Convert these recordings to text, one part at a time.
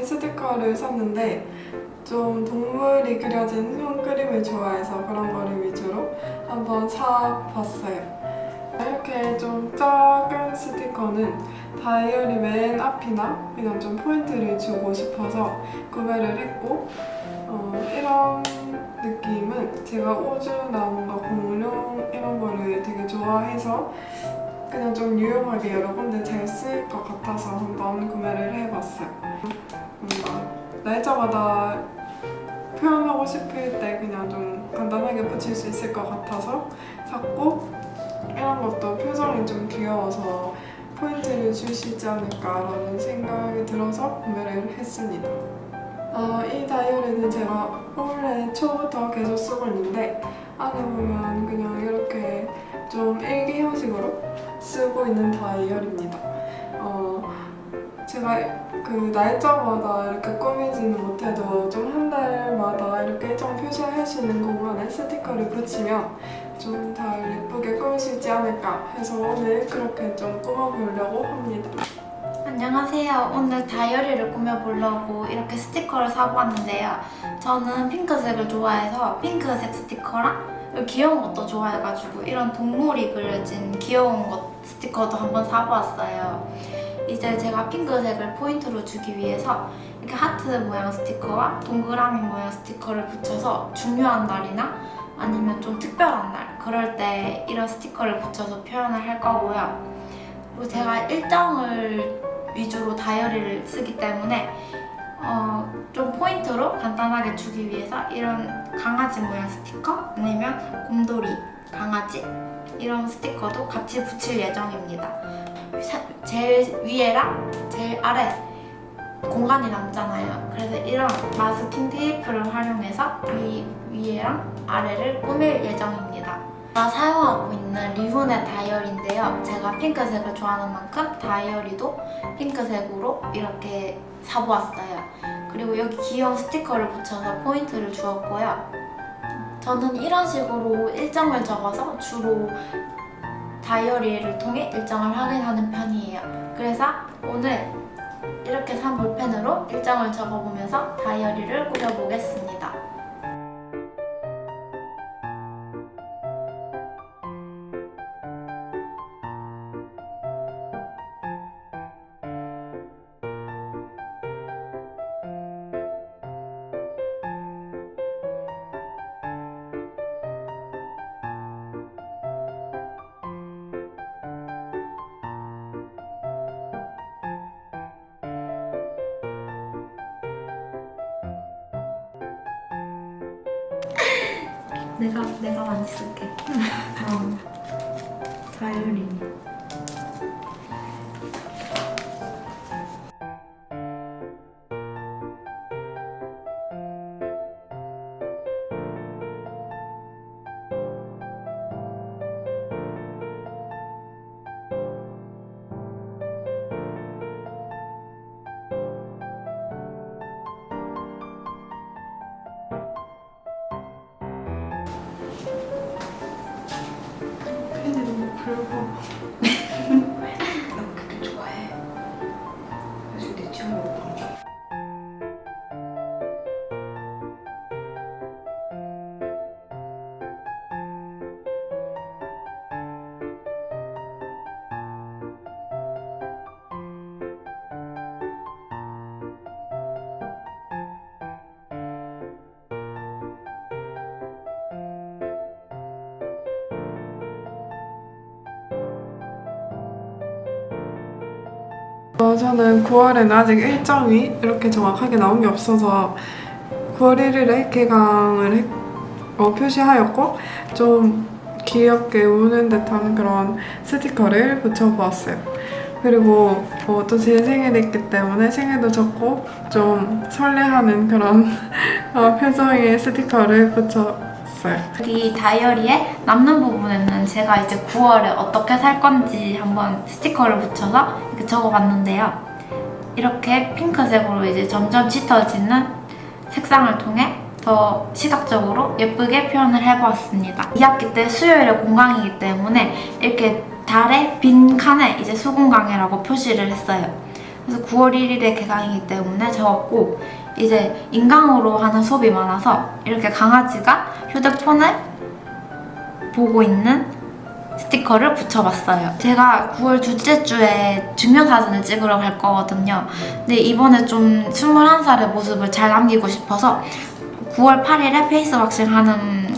오늘 스티커를 샀는데 좀 동물이 그려진 형 그림을 좋아해서 그런 거를 위주로 한번 사봤어요. 이렇게 좀 작은 스티커는 다이어리 맨 앞이나 그냥 좀 포인트를 주고 싶어서 구매를 했고 어, 이런 느낌은 제가 우주나 뭔가 공룡 이런 거를 되게 좋아해서 그냥 좀 유용하게 여러 군데 잘 쓸 것 같아서 한번 구매를 해봤어요. 날짜마다 표현하고 싶을 때 그냥 좀 간단하게 붙일 수 있을 것 같아서 샀고 이런 것도 표정이 좀 귀여워서 포인트를 주시지 않을까라는 생각이 들어서 구매를 했습니다. 어, 이 다이어리는 제가 올해 초부터 계속 쓰고 있는데 안에 보면 그냥 이렇게 좀 일기 형식으로 쓰고 있는 다이어리입니다. 어, 제가 그 날짜마다 이렇게 꾸미지는 못해도 좀 한 달마다 이렇게 일정 있는 공간에 스티커를 붙이면 좀더 예쁘게 있지 않을까 해서 오늘 그렇게 좀 꾸며보려고 합니다. 안녕하세요. 오늘 다이어리를 꾸며보려고 이렇게 스티커를 사보았는데요. 저는 핑크색을 좋아해서 핑크색 스티커랑 귀여운 것도 좋아해가지고 이런 동물이 그려진 귀여운 것 스티커도 한번 사보았어요. 이제 제가 핑크색을 포인트로 주기 위해서 이렇게 하트 모양 스티커와 동그라미 모양 스티커를 붙여서 중요한 날이나 아니면 좀 특별한 날 그럴 때 이런 스티커를 붙여서 표현을 할 거고요. 그리고 제가 일정을 위주로 다이어리를 쓰기 때문에 어, 좀 포인트로 간단하게 주기 위해서 이런 강아지 모양 스티커 아니면 곰돌이, 강아지 이런 스티커도 같이 붙일 예정입니다. 사- 제일 위에랑 제일 아래 공간이 남잖아요. 그래서 이런 마스킹 테이프를 활용해서 위, 위에랑 아래를 꾸밀 예정입니다. 제가 사용하고 있는 리훈의 다이어리인데요. 제가 핑크색을 좋아하는 만큼 다이어리도 핑크색으로 이렇게 사보았어요. 그리고 여기 귀여운 스티커를 붙여서 포인트를 주었고요. 저는 이런 식으로 일정을 적어서 주로 다이어리를 통해 일정을 확인하는 편이에요. 그래서 오늘 이렇게 산 볼펜으로 일정을 적어보면서 다이어리를 꾸려보겠습니다. 내가 내가 많이 쓸게. 어. 다이어리. 펜이 너무 어, 저는 9월에는 아직 일정이 이렇게 정확하게 나온 게 없어서 9월 1일에 개강을 했, 어, 표시하였고 좀 귀엽게 우는 듯한 그런 스티커를 붙여보았어요. 그리고 어, 또제 생일이기 때문에 생일도 적고 좀 설레하는 그런 어, 표정의 스티커를 붙 였어요. 여기 다이어리에 남는 부분에는 제가 이제 9월에 어떻게 살 건지 한번 스티커를 붙여서 이렇게 적어봤는데요. 이렇게 핑크색으로 이제 점점 짙어지는 색상을 통해 더 시각적으로 예쁘게 표현을 해보았습니다. 2학기 때 수요일에 공강이기 때문에 이렇게 달의 빈 칸에 이제 수공강이라고 표시를 했어요. 그래서 9월 1일에 개강이기 때문에 적었고 이제 인강으로 하는 수업이 많아서 이렇게 강아지가 휴대폰을 보고 있는 스티커를 붙여봤어요. 제가 9월 둘째 주에 증명사진을 찍으러 갈 거거든요. 근데 이번에 좀 21살의 모습을 잘 남기고 싶어서 9월 8일에 페이스 왁싱 하는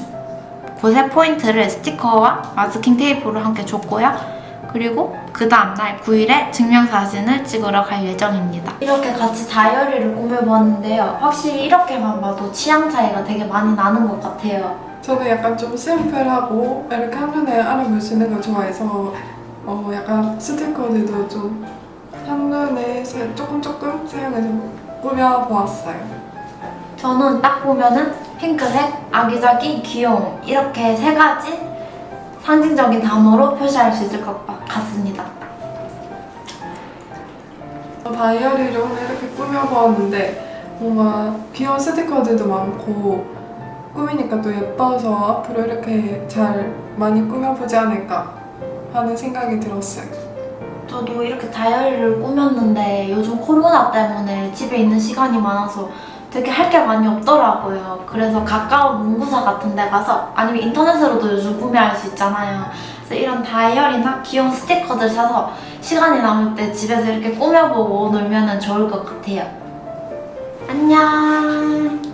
곳의 포인트를 스티커와 마스킹 테이프로 함께 줬고요. 그리고 그 다음날 9일에 증명사진을 찍으러 갈 예정입니다. 이렇게 같이 다이어리를 꾸며봤는데요. 확실히 이렇게만 봐도 취향 차이가 되게 많이 나는 것 같아요. 저는 약간 좀 심플하고 이렇게 한눈에 알아볼 수 있는 걸 좋아해서 어 약간 스티커들도 좀 한눈에 사- 조금 조금 사용해서 꾸며보았어요. 저는 딱 보면은 핑크색, 아기자기, 귀여움 이렇게 세 가지 상징적인 단어로 표시할 수 있을 것 같습니다. 다이어리를 오늘 이렇게 꾸며보았는데 뭔가 귀여운 스티커들도 많고 꾸미니까 또 예뻐서 앞으로 이렇게 잘 많이 꾸며보지 않을까 하는 생각이 들었어요. 저도 이렇게 다이어리를 꾸몄는데 요즘 코로나 때문에 집에 있는 시간이 많아서 되게 할 게 많이 없더라고요. 그래서 가까운 문구사 같은 데 가서 아니면 인터넷으로도 요즘 구매할 수 있잖아요. 그래서 이런 다이어리나 귀여운 스티커들 사서 시간이 남을 때 집에서 이렇게 꾸며보고 놀면 좋을 것 같아요. 안녕!